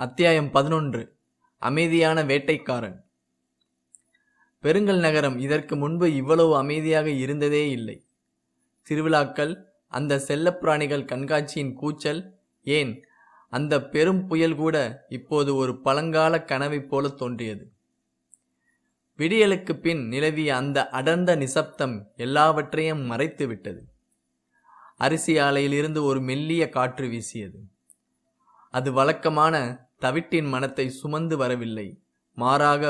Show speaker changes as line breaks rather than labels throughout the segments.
அத்தியாயம் பதினொன்று. அமைதியான வேட்டைக்காரன். பெருங்கல் நகரம் இதற்கு முன்பு இவ்வளவு அமைதியாக இருந்ததே இல்லை. திருவிழாக்கள் அந்த செல்லப்பிராணிகள் கண்காட்சியின் கூச்சல் ஏன்? அந்த பெரும் புயல் கூட இப்போது ஒரு பழங்கால கனவைப் போல தோன்றியது. விடியலுக்கு பின் நிலவிய அந்த அடர்ந்த நிசப்தம் எல்லாவற்றையும் மறைத்து விட்டது. அரிசி ஆலையிலிருந்து ஒரு மெல்லிய காற்று வீசியது. அது வழக்கமான தவிட்டின் மனத்தை சுமந்து வரவில்லை. மாறாக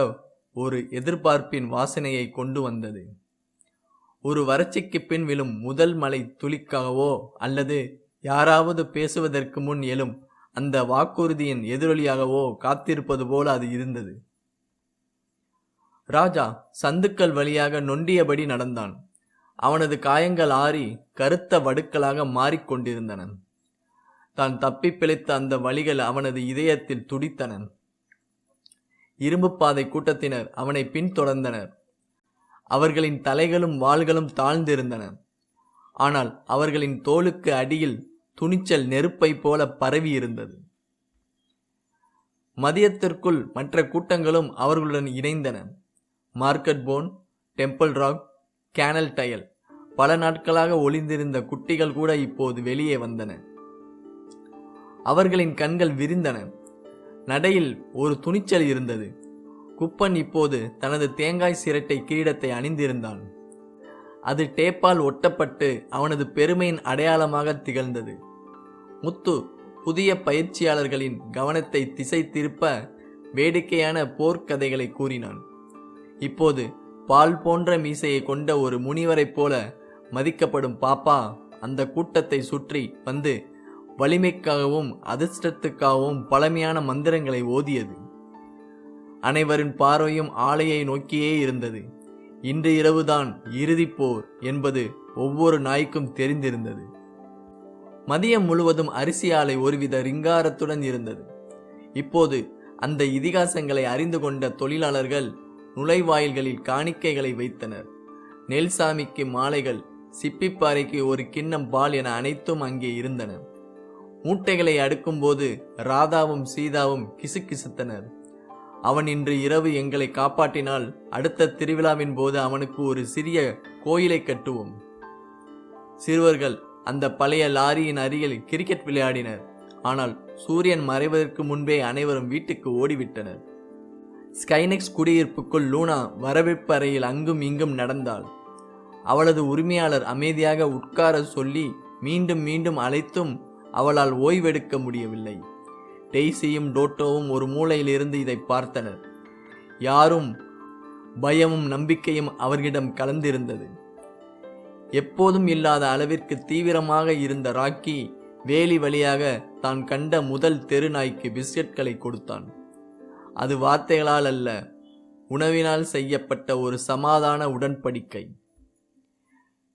ஒரு எதிர்பார்ப்பின் வாசனையை கொண்டு வந்தது. ஒரு வறட்சிக்கு பின் விழும் முதல் மலை துளிக்காகவோ அல்லது யாராவது பேசுவதற்கு முன் எழும் அந்த வாக்குறுதியின் எதிரொலியாகவோ காத்திருப்பது போல அது இருந்தது. ராஜா சந்துக்கள் வழியாக நொண்டியபடி நடந்தான். அவனது காயங்கள் ஆறி கருத்த வடுக்களாக மாறிக்கொண்டிருந்தன. தான் தப்பி பிழைத்த அந்த வழிகள் அவனது இதயத்தில் துடித்தன. இரும்பு பாதை கூட்டத்தினர் அவனை பின்தொடர்ந்தனர். அவர்களின் தலைகளும் வாள்களும் தாழ்ந்திருந்தன. ஆனால் அவர்களின் தோலுக்கு அடியில் துணிச்சல் நெருப்பை போல பரவி இருந்தது மதியத்திற்குள் மற்ற கூட்டங்களும் அவர்களுடன் இணைந்தன. Market phone temple rock canal dial பல நாட்களாக ஒளிந்திருந்த குட்டிகள் கூட இப்போது வெளியே வந்தன. அவர்களின் கண்கள் விரிந்தன. நடையில் ஒரு துணிச்சல் இருந்தது. குப்பன் இப்போது தனது தேங்காய் சிரட்டை கிரீடத்தை அணிந்திருந்தான். அது டேப்பால் ஒட்டப்பட்டு அவனது பெருமையின் அடையாளமாக திகழ்ந்தது. முத்து புதிய பயிற்சியாளர்களின் கவனத்தை திசை திருப்ப வேடிக்கையான போர்க்கதைகளை கூறினான். இப்போது பால் போன்ற மீசையை கொண்ட ஒரு முனிவரைப் போல மதிக்கப்படும் பாப்பா அந்த கூட்டத்தை சுற்றி வந்து வலிமைக்காகவும் அதிர்ஷ்டத்துக்காகவும் பழமையான மந்திரங்களை ஓதியது. அனைவரின் பார்வையும் ஆலையை நோக்கியே இருந்தது. இன்று இரவுதான் இறுதிப் போர் என்பது ஒவ்வொரு நாய்க்கும் தெரிந்திருந்தது. மதியம் முழுவதும் அரிசி ஆலை ஒருவித ரிங்காரத்துடன் இருந்தது. இப்போது அந்த இதிகாசங்களை அறிந்து கொண்ட தொழிலாளர்கள் நுழைவாயில்களில் காணிக்கைகளை வைத்தனர். நெல்சாமிக்கு மாலைகள் சிப்பிப்பாறைக்கு ஒரு கிண்ணம் பால் என அனைத்தும் அங்கே இருந்தன. மூட்டைகளை அடுக்கும்போது ராதாவும் சீதாவும் கிசுகிசுத்தனர். அவன் இன்று இரவு எங்களை காப்பாற்றினால் அடுத்த திருவிழாவின் போது அவனுக்கு ஒரு சிறிய கோயிலை கட்டுவோம். சிறுவர்கள் அந்த பழைய லாரியின் அருகில் கிரிக்கெட் விளையாடினர். ஆனால் சூரியன் மறைவதற்கு முன்பே அனைவரும் வீட்டுக்கு ஓடிவிட்டனர். ஸ்கைனெக்ஸ் குடியிருப்புக்குள் லூனா வரவேற்பு அறையில் அங்கும் இங்கும் நடந்தாள். அவளது உரிமையாளர் அமைதியாக உட்கார சொல்லி மீண்டும் மீண்டும் அழைத்தும் அவளால் ஓய்வெடுக்க முடியவில்லை. டெய்ஸியும் டோட்டோவும் ஒரு மூலையிலிருந்து இதை பார்த்தனர். யாரும் பயமும் நம்பிக்கையும் அவர்களிடம் கலந்திருந்தது. எப்போதும் இல்லாத அளவிற்கு தீவிரமாக இருந்த ராக்கி வேலி வழியாக தான் கண்ட முதல் தெரு நாய்க்கு பிஸ்கட்களை கொடுத்தான். அது வார்த்தைகளால் அல்ல உணவினால் செய்யப்பட்ட ஒரு சமாதான உடன்படிக்கை.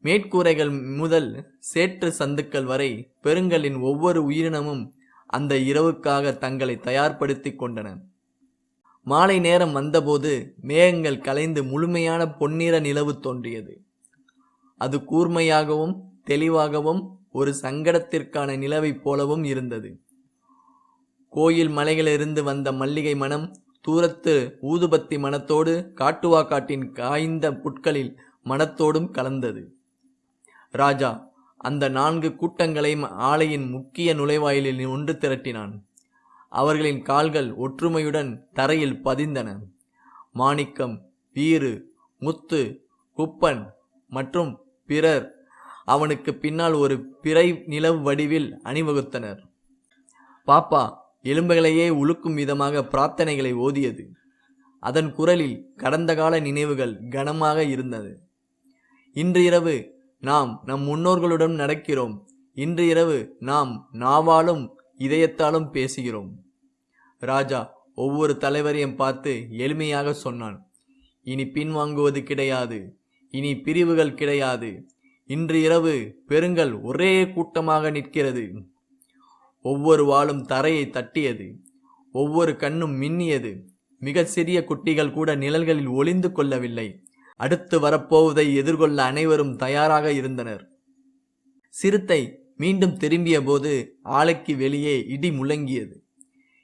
மேற்கூரைகள் முதல் சேற்று சந்துக்கள் வரை பெருங்கலின் ஒவ்வொரு உயிரினமும் அந்த இரவுக்காக தங்களை தயார்படுத்திக் கொண்டன. மாலை நேரம் வந்தபோது மேகங்கள் கலைந்து முழுமையான பொன்னிற நிலவு தோன்றியது. அது கூர்மையாகவும் தெளிவாகவும் ஒரு சங்கடத்திற்கான நிலவைப் போலவும் இருந்தது. கோயில் மலைகளிலிருந்து வந்த மல்லிகை மனம் தூரத்து ஊதுபத்தி மனத்தோடு காட்டுவாக்காட்டின் காய்ந்த புட்களில் மனத்தோடும் கலந்தது. ராஜா அந்த நான்கு கூட்டங்களையும் ஆலையின் முக்கிய நுழைவாயிலில் ஒன்று திரட்டினான். அவர்களின் கால்கள் ஒற்றுமையுடன் தரையில் பதிந்தன. மாணிக்கம் வீறு முத்து குப்பன் மற்றும் பிறர் அவனுக்கு பின்னால் ஒரு பிறை நிலவு வடிவில் அணிவகுத்தனர். பாப்பா எலும்புகளையே உழுக்கும் விதமாக பிரார்த்தனைகளை ஓதியது. அதன் குரலில் கடந்த கால நினைவுகள் கனமாக இருந்தது. இன்று இரவு நாம் நம் முன்னோர்களுடன் நடக்கிறோம். இன்று இரவு நாம் நாவாலும் இதயத்தாலும் பேசுகிறோம். ராஜா ஒவ்வொரு தலைவரையும் பார்த்து எளிமையாக சொன்னான். இனி பின்வாங்குவது கிடையாது. இனி பிரிவுகள் கிடையாது. இன்று இரவு பெருங்கல் ஒரே கூட்டமாக நிற்கிறது. ஒவ்வொரு வாளும் தரையை தட்டியது. ஒவ்வொரு கண்ணும் மின்னியது. மிக சிறிய குட்டிகள் கூட நிழல்களில் ஒளிந்து கொள்ளவில்லை. அடுத்து வரப்போவதை எதிர்கொள்ள அனைவரும் தயாராக இருந்தனர். சிறுத்தை மீண்டும் திரும்பிய போது ஆலைக்கு வெளியே இடி முழங்கியது.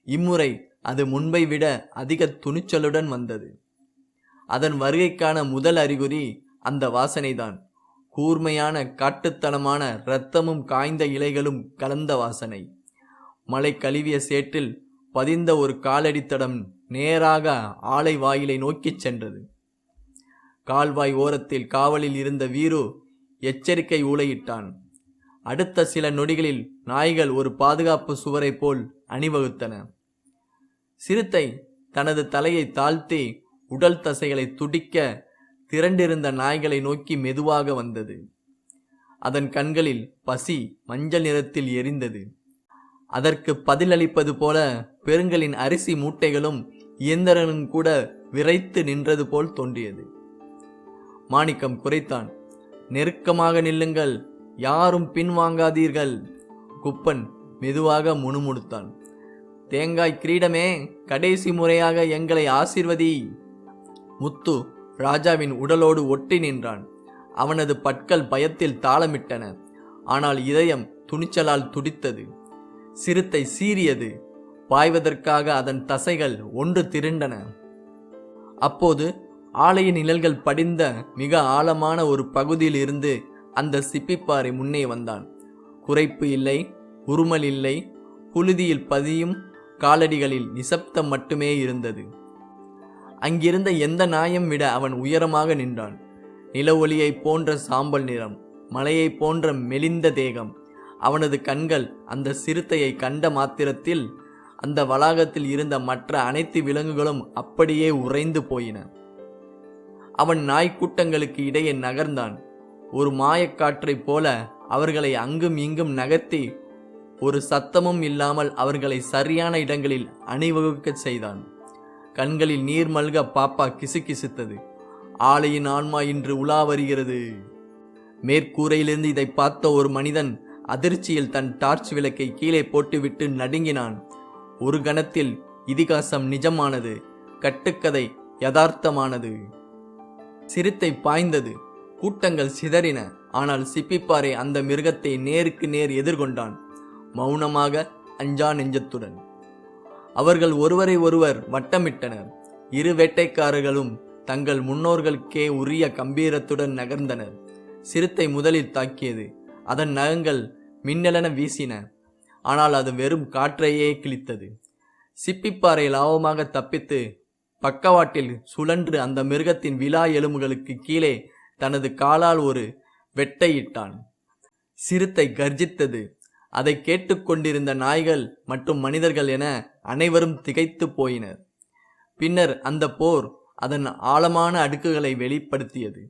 இம்முறை அது முன்பை விட அதிக துணிச்சலுடன் வந்தது. அதன் வருகைக்கான முதல் அறிகுறி அந்த வாசனைதான். கூர்மையான காட்டுத்தனமான இரத்தமும் காய்ந்த இலைகளும் கலந்த வாசனை. மலை கழுவிய சேற்றில் பதிந்த ஒரு காலடித்தடம் நேராக ஆலை வாயிலை நோக்கிச் சென்றது. கால்வாய் ஓரத்தில் காவலில் இருந்த வீரு எச்சரிக்கை ஊளையிட்டான். அடுத்த சில நொடிகளில் நாய்கள் ஒரு பாதுகாப்பு சுவரைப் போல் அணிவகுத்தன. சிறுத்தை தனது தலையை தாழ்த்தி உடல் தசைகளை துடிக்க திரண்டிருந்த நாய்களை நோக்கி மெதுவாக வந்தது. அதன் கண்களில் பசி மஞ்சள் நிறத்தில் எரிந்தது. அதற்கு பதிலளிப்பது போல பெருங்கலின் அரிசி மூட்டைகளும் இயந்திரனும் கூட விரைத்து நின்றது போல் தோன்றியது. மாணிக்கம் குறைத்தான். நெருக்கமாக நில்லுங்கள் யாரும் பின்வாங்காதீர்கள். குப்பன் மெதுவாக முணுமுணுத்தான். தேங்காய் கிரீடமே கடைசி முறையாக எங்களை ஆசிர்வதி. முத்து ராஜாவின் உடலோடு ஒட்டி நின்றான். அவனது பற்கள் பயத்தில் தாளமிட்டன. ஆனால் இதயம் துணிச்சலால் துடித்தது. சிறுத்தை சீறியது. பாய்வதற்காக அதன் தசைகள் ஒன்று திருண்டன. அப்போது ஆலய நிழல்கள் படிந்த மிக ஆழமான ஒரு பகுதியில் இருந்து அந்த சிப்பிப்பாறை முன்னே வந்தான். குறைப்பு இல்லை உருமல் இல்லை புழுதியில் பதியும் காலடிகளில் நிசப்தம் மட்டுமே இருந்தது. அங்கிருந்த எந்த நாயம் விட அவன் உயரமாக நின்றான். நில ஒளியைப் போன்ற சாம்பல் நிறம் மலையைப் போன்ற மெலிந்த தேகம் அவனது கண்கள் அந்த சிறுத்தையை கண்ட மாத்திரத்தில் அந்த வளாகத்தில் இருந்த மற்ற அனைத்து விலங்குகளும் அப்படியே உறைந்து போயின. அவன் நாய்க்கூட்டங்களுக்கு இடையே நகர்ந்தான். ஒரு மாயக்காற்றைப் போல அவர்களை அங்கும் இங்கும் நகர்த்தி ஒரு சத்தமும் இல்லாமல் அவர்களை சரியான இடங்களில் அணிவகுக்கச் செய்தான். கண்களில் நீர் மல்க பாப்பா கிசுகிசுத்தது. ஆலையின் ஆன்மா இன்று உலா வருகிறது. மேற்கூரையிலிருந்து இதை பார்த்த ஒரு மனிதன் அதிர்ச்சியில் தன் டார்ச் விளக்கை கீழே போட்டுவிட்டு நடுங்கினான். ஒரு கணத்தில் இதிகாசம் நிஜமானது கட்டுக்கதை யதார்த்தமானது. சிறுத்தை பாய்ந்தது. கூட்டங்கள் சிதறின. ஆனால் சிப்பிப்பாறை அந்த மிருகத்தை நேருக்கு நேர் எதிர்கொண்டான். மௌனமாக அஞ்சா நெஞ்சத்துடன். அவர்கள் ஒருவரை ஒருவர் வட்டமிட்டனர். இரு வேட்டைக்காரர்களும் தங்கள் முன்னோர்களுக்கே உரிய கம்பீரத்துடன் நகர்ந்தனர். சிறுத்தை முதலில் தாக்கியது. அதன் நகங்கள் மின்னலென வீசின. ஆனால் அது வெறும் காற்றையே கிழித்தது. சிப்பிப்பாறை லாபமாக தப்பித்து பக்கவாட்டில் சுழன்று அந்த மிருகத்தின் விழா எலும்புகளுக்கு கீழே தனது காலால் ஒரு வெட்டையிட்டான் சிறுத்தை கர்ஜித்தது. அதை கேட்டுக்கொண்டிருந்த நாய்கள் மற்றும் மனிதர்கள் என அனைவரும் திகைத்து போயினர். பின்னர் அந்த போர் அதன் ஆழமான அடுக்குகளை வெளிப்படுத்தியது.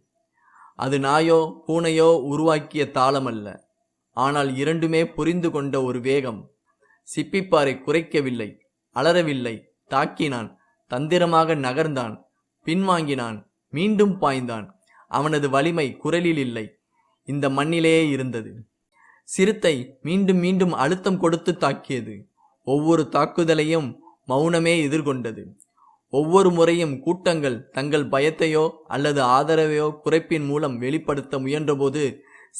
அது நாயோ பூனையோ உருவாக்கிய தாளமல்ல. ஆனால் இரண்டுமே புரிந்து கொண்ட ஒரு வேகம். சிப்பிப்பாறை குறைக்கவில்லை அலறவில்லை தாக்கினான். தந்திரமாக நகர்ந்தான். பின்வாங்கினான். மீண்டும் பாய்ந்தான். அவனது வலிமை குரலில் இல்லை. இந்த மண்ணிலேயே இருந்தது. சிறுத்தை மீண்டும் மீண்டும் அழுத்தம் கொடுத்து தாக்கியது. ஒவ்வொரு தாக்குதலையும் மௌனமே எதிர்கொண்டது. ஒவ்வொரு முறையும் கூட்டங்கள் தங்கள் பயத்தையோ அல்லது ஆதரவையோ குறைப்பின் மூலம் வெளிப்படுத்த முயன்றபோது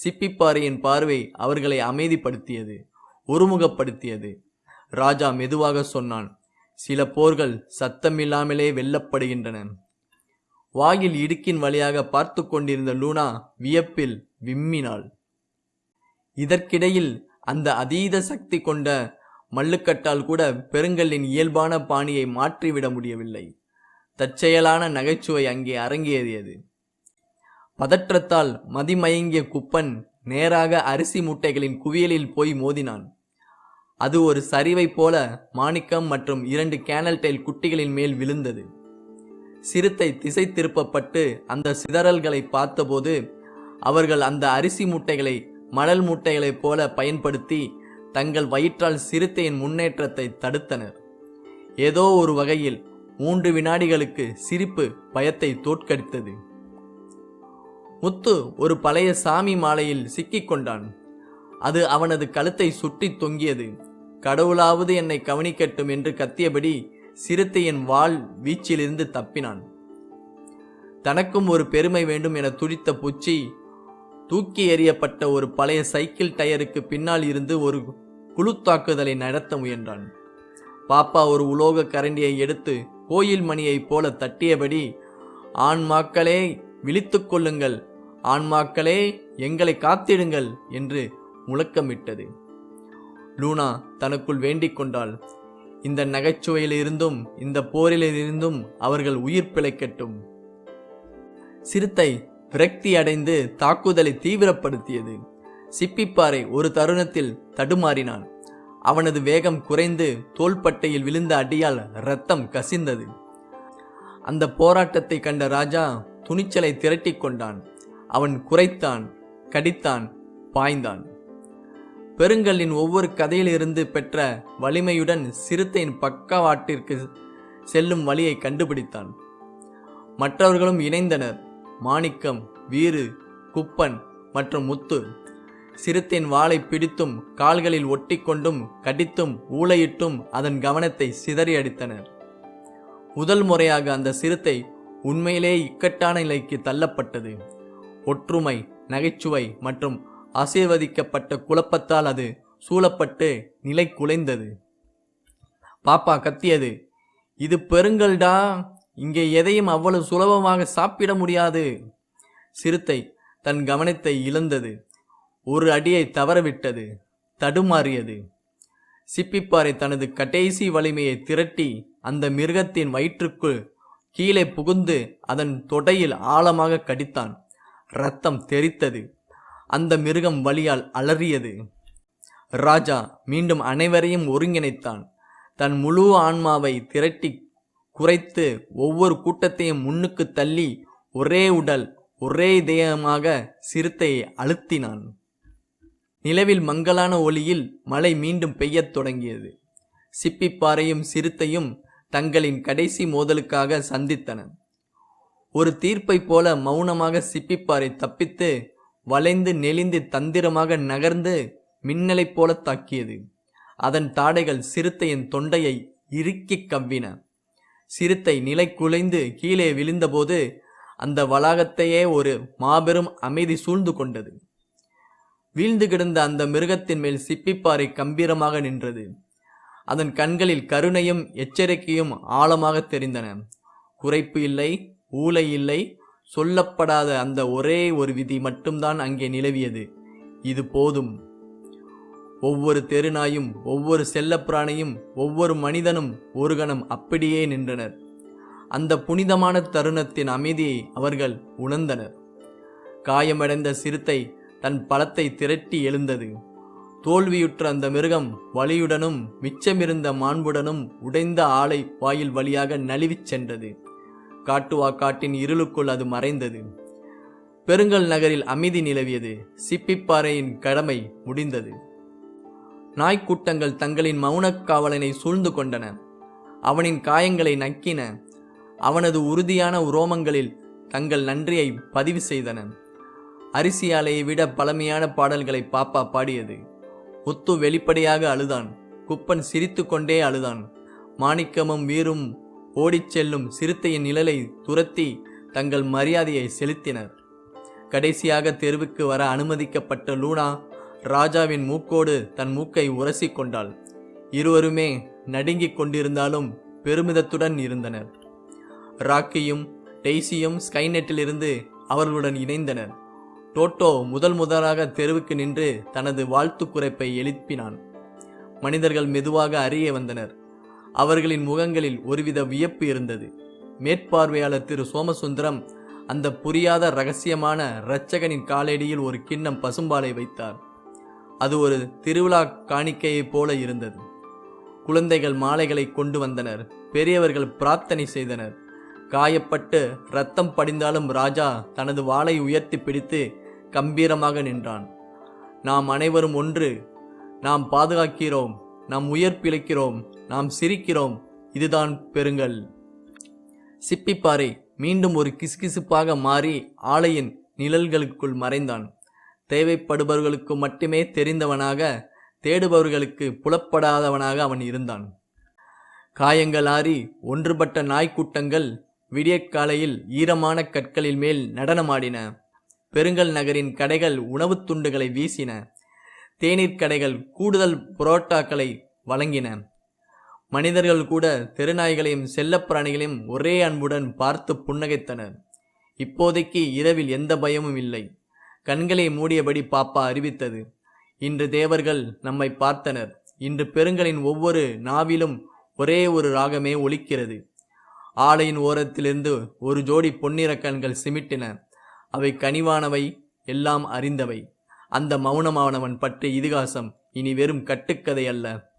சிப்பிப்பாறையின் பார்வை அவர்களை அமைதிப்படுத்தியது ஒருமுகப்படுத்தியது. ராஜா மெதுவாக சொன்னான் சில போர்கள் சத்தமில்லாமலே வெல்லப்படுகின்றன. வாயில் இடுக்கின் வழியாக பார்த்து கொண்டிருந்த லூனா வியப்பில் விம்மினாள். இதற்கிடையில் அந்த அதீத சக்தி கொண்ட மல்லுக்கட்டால் கூட பெருங்கல்லின் இயல்பான பாணியை மாற்றிவிட முடியவில்லை. தற்செயலான நகைச்சுவை அங்கே அரங்கேறியது. பதற்றத்தால் மதிமயங்கிய குப்பன் நேராக அரிசி மூட்டைகளின் குவியலில் போய் மோதினான். அது ஒரு சரிவை போல மாணிக்கம் மற்றும் இரண்டு கேனல் டைல் குட்டிகளின் மேல் விழுந்தது. சிறுத்தை திசை திருப்பப்பட்டு அந்த சிதறல்களை பார்த்தபோது அவர்கள் அந்த அரிசி மூட்டைகளை மணல் மூட்டைகளைப் போல பயன்படுத்தி தங்கள் வயிற்றால் சிறுத்தையின் முன்னேற்றத்தை தடுத்தனர். ஏதோ ஒரு வகையில் மூன்று வினாடிகளுக்கு சிரிப்பு பயத்தை தோற்கடித்தது. முத்து ஒரு பழைய சாமி மாலையில் சிக்கிக்கொண்டான் அது அவனது கழுத்தை சுற்றி தொங்கியது. கடவுளாவது என்னை கவனிக்கட்டும் என்று கத்தியபடி சிறுத்தையின் வாள் வீச்சிலிருந்து தப்பினான். தனக்கும் ஒரு பெருமை வேண்டும் என துடித்த பூச்சி தூக்கி எறியப்பட்ட ஒரு பழைய சைக்கிள் டயருக்கு பின்னால் இருந்து ஒரு குழு தாக்குதலை நடத்த முயன்றான். பாப்பா ஒரு உலோக கரண்டியை எடுத்து கோயில் மணியைப் போல தட்டியபடி ஆண்மாக்களே விழித்து கொள்ளுங்கள். ஆண்மாக்களே எங்களை காத்திடுங்கள் என்று முழக்கமிட்டது. லூனா தனக்குள் வேண்டிக் கொண்டாள். இந்த நகைச்சுவையிலிருந்தும் இந்த போரிலிருந்தும் அவர்கள் உயிர் பிழைக்கட்டும். சிறுத்தை விரக்தி அடைந்து தாக்குதலை தீவிரப்படுத்தியது. சிப்பிப்பாறை ஒரு தருணத்தில் தடுமாறினான். அவனது வேகம் குறைந்து தோள்பட்டையில் விழுந்த அடியால் ரத்தம் கசிந்தது. அந்த போராட்டத்தை கண்ட ராஜா துணிச்சலை திரட்டிக் கொண்டான். அவன் குறைத்தான் கடித்தான் பாய்ந்தான். பெருங்கல்லின் ஒவ்வொரு கதையிலிருந்து பெற்ற வலிமையுடன் சிறுத்தையின் பக்கவாட்டிற்கு செல்லும் வழியை கண்டுபிடித்தான். மற்றவர்களும் இணைந்தனர். மாணிக்கம் வீறு குப்பன் மற்றும் முத்து. சிறுத்தையின் வாளை பிடித்தும் கால்களில் ஒட்டிக்கொண்டும் கடித்தும் ஊளையிட்டும் அதன் கவனத்தை சிதறியடித்தனர் முதல் முறையாக அந்த சிறுத்தை உண்மையிலே இக்கட்டான நிலைக்கு தள்ளப்பட்டது. ஒற்றுமை நகைச்சுவை மற்றும் ஆசீர்வதிக்கப்பட்ட குழப்பத்தால் அது சூழப்பட்டு நிலை குலைந்தது. பாப்பா கத்தியது இது பெருங்கல்டா இங்கே எதையும் அவ்வளவு சுலபமாக சாப்பிட முடியாது. சிறுத்தை தன் கவனத்தை இழந்தது ஒரு அடியை தவறவிட்டது தடுமாறியது. சிப்பிப்பாறை தனது கடைசி வலிமையை திரட்டி அந்த மிருகத்தின் வயிற்றுக்குள் கீழே புகுந்து அதன் தொடையில் ஆழமாக கடித்தான். ரத்தம் தெறித்தது. அந்த மிருகம் வழியால் அலறியது. ராஜா மீண்டும் அனைவரையும் ஒருங்கிணைத்தான். தன் முழு ஆன்மாவை திரட்டி குறைத்து ஒவ்வொரு கூட்டத்தையும் முன்னுக்கு தள்ளி ஒரே உடல் ஒரே இதயமாக சிறுத்தையை அழுத்தினான். நிலவில் மங்கலான ஒளியில் மழை மீண்டும் பெய்யத் தொடங்கியது. சிப்பிப்பாறையும் சிறுத்தையும் தங்களின் கடைசி மோதலுக்காக சந்தித்தன. ஒரு தீர்ப்பை போல மௌனமாக சிப்பிப்பாறை தப்பித்து வளைந்து நெளிந்து தந்திரமாக நகர்ந்து மின்னலைப் போல தாக்கியது. அதன் தாடைகள் சிறுத்தையின் தொண்டையை இறுக்கிக் கவ்வின. சிறுத்தை நிலை குலைந்து கீழே விழுந்தபோது அந்த வளாகத்தையே ஒரு மாபெரும் அமைதி சூழ்ந்து கொண்டது. வீழ்ந்து கிடந்த அந்த மிருகத்தின் மேல் சிப்பிப்பாறை கம்பீரமாக நின்றது. அதன் கண்களில் கருணையும் எச்சரிக்கையும் ஆழமாக தெரிந்தன. குறைப்பு இல்லை ஊலை இல்லை சொல்லப்படாத அந்த ஒரே ஒரு விதி மட்டும்தான் அங்கே நிலவியது. இது போதும். ஒவ்வொரு தெருநாயும் ஒவ்வொரு செல்லப்பிராணியும் ஒவ்வொரு மனிதனும் ஒரு கணம் அப்படியே நின்றனர். அந்த புனிதமான தருணத்தின் அமைதியை அவர்கள் உணர்ந்தனர். காயமடைந்த சிறுத்தை தன் பலத்தை திரட்டி எழுந்தது. தோல்வியுற்ற அந்த மிருகம் வலியுடனும் மிச்சமிருந்த மாண்புடனும் உடைந்த ஆலை வாயில் வழியாக நழுவிச் சென்றது. காட்டுவாக்காட்டின் இருளுக்குள் அது மறைந்தது. பெருங்கல் நகரில் அமைதி நிலவியது. சிப்பிப்பாறையின் கடமை முடிந்தது. நாய்க்கூட்டங்கள் தங்களின் மௌனக் காவலனை சூழ்ந்து கொண்டன. அவனின் காயங்களை நக்கின. அவனது உறுதியான உரோமங்களில் தங்கள் நன்றியை பதிவு செய்தன. அரிசியாலையை விட பழமையான பாடல்களை பாப்பா பாடியது. முத்து வெளிப்படையாக அழுதான். குப்பன் சிரித்து கொண்டே அழுதான். மாணிக்கமும் வீரும் ஓடிச் செல்லும் சிறுத்தையின் நிழலை துரத்தி தங்கள் மரியாதையை செலுத்தினர். கடைசியாக தெருவுக்கு வர அனுமதிக்கப்பட்ட லூனா ராஜாவின் மூக்கோடு தன் மூக்கை உரசி கொண்டாள். இருவருமே நடுங்கிக் கொண்டிருந்தாலும் பெருமிதத்துடன் இருந்தனர். ராக்கியும் டெய்ஸியும் ஸ்கைநெட்டிலிருந்து அவர்களுடன் இணைந்தனர். டோட்டோ முதல் முதலாக தெருவுக்கு நின்று தனது வாழ்த்து குறைப்பை எழுப்பினான். மனிதர்கள் மெதுவாக அறிய வந்தனர். அவர்களின் முகங்களில் ஒருவித வியப்பு இருந்தது. மேற்பார்வையாளர் திரு. சோமசுந்தரம் அந்த புரியாத ரகசியமான இரட்சகனின் காலடியில் ஒரு கிண்ணம் பசும்பாலை வைத்தார். அது ஒரு திருவிழா காணிக்கையைப் போல இருந்தது. குழந்தைகள் மாலைகளை கொண்டு வந்தனர். பெரியவர்கள் பிரார்த்தனை செய்தனர். காயப்பட்டு ரத்தம் படிந்தாலும் ராஜா தனது வாளை உயர்த்தி பிடித்து கம்பீரமாக நின்றான். நாம் அனைவரும் ஒன்று. நாம் பாதுகாக்கிறோம். நாம் உயர் பிழைக்கிறோம் நாம் சிரிக்கிறோம். இதுதான் பெருங்கல். சிப்பிப்பாறை மீண்டும் ஒரு கிசுகிசுப்பாக மாறி ஆலையின் நிழல்களுக்குள் மறைந்தான். தேவைப்படுபவர்களுக்கு மட்டுமே தெரிந்தவனாக தேடுபவர்களுக்கு புலப்படாதவனாக அவன் இருந்தான். காயங்கள் ஆறி ஒன்றுபட்ட நாய்க்கூட்டங்கள் விடியற்காலையில் ஈரமான கற்களில் மேல் நடனமாடின. பெருங்கல் நகரின் கடைகள் உணவுத் துண்டுகளை வீசின. தேநீர் கடைகள் கூடுதல் புரோட்டாக்களை வழங்கின. மனிதர்கள் கூட தெருநாய்களையும் செல்லப்பிராணிகளையும் ஒரே அன்புடன் பார்த்து புன்னகைத்தனர். இப்போதைக்கு இரவில் எந்த பயமும் இல்லை. கண்களை மூடியபடி பாப்பா அறிவித்தது. இன்று தேவர்கள் நம்மை பார்த்தனர். இன்று பெருங்களின் ஒவ்வொரு நாவிலும் ஒரே ஒரு ராகமே ஒலிக்கிறது. ஆலையின் ஓரத்திலிருந்து ஒரு ஜோடி பொன்னிற கண்கள் சிமிட்டின. அவை கனிவானவை எல்லாம் அறிந்தவை. அந்த மௌனமானவன் பற்றிய இதிகாசம் இனி வெறும் கட்டுக்கதை அல்ல.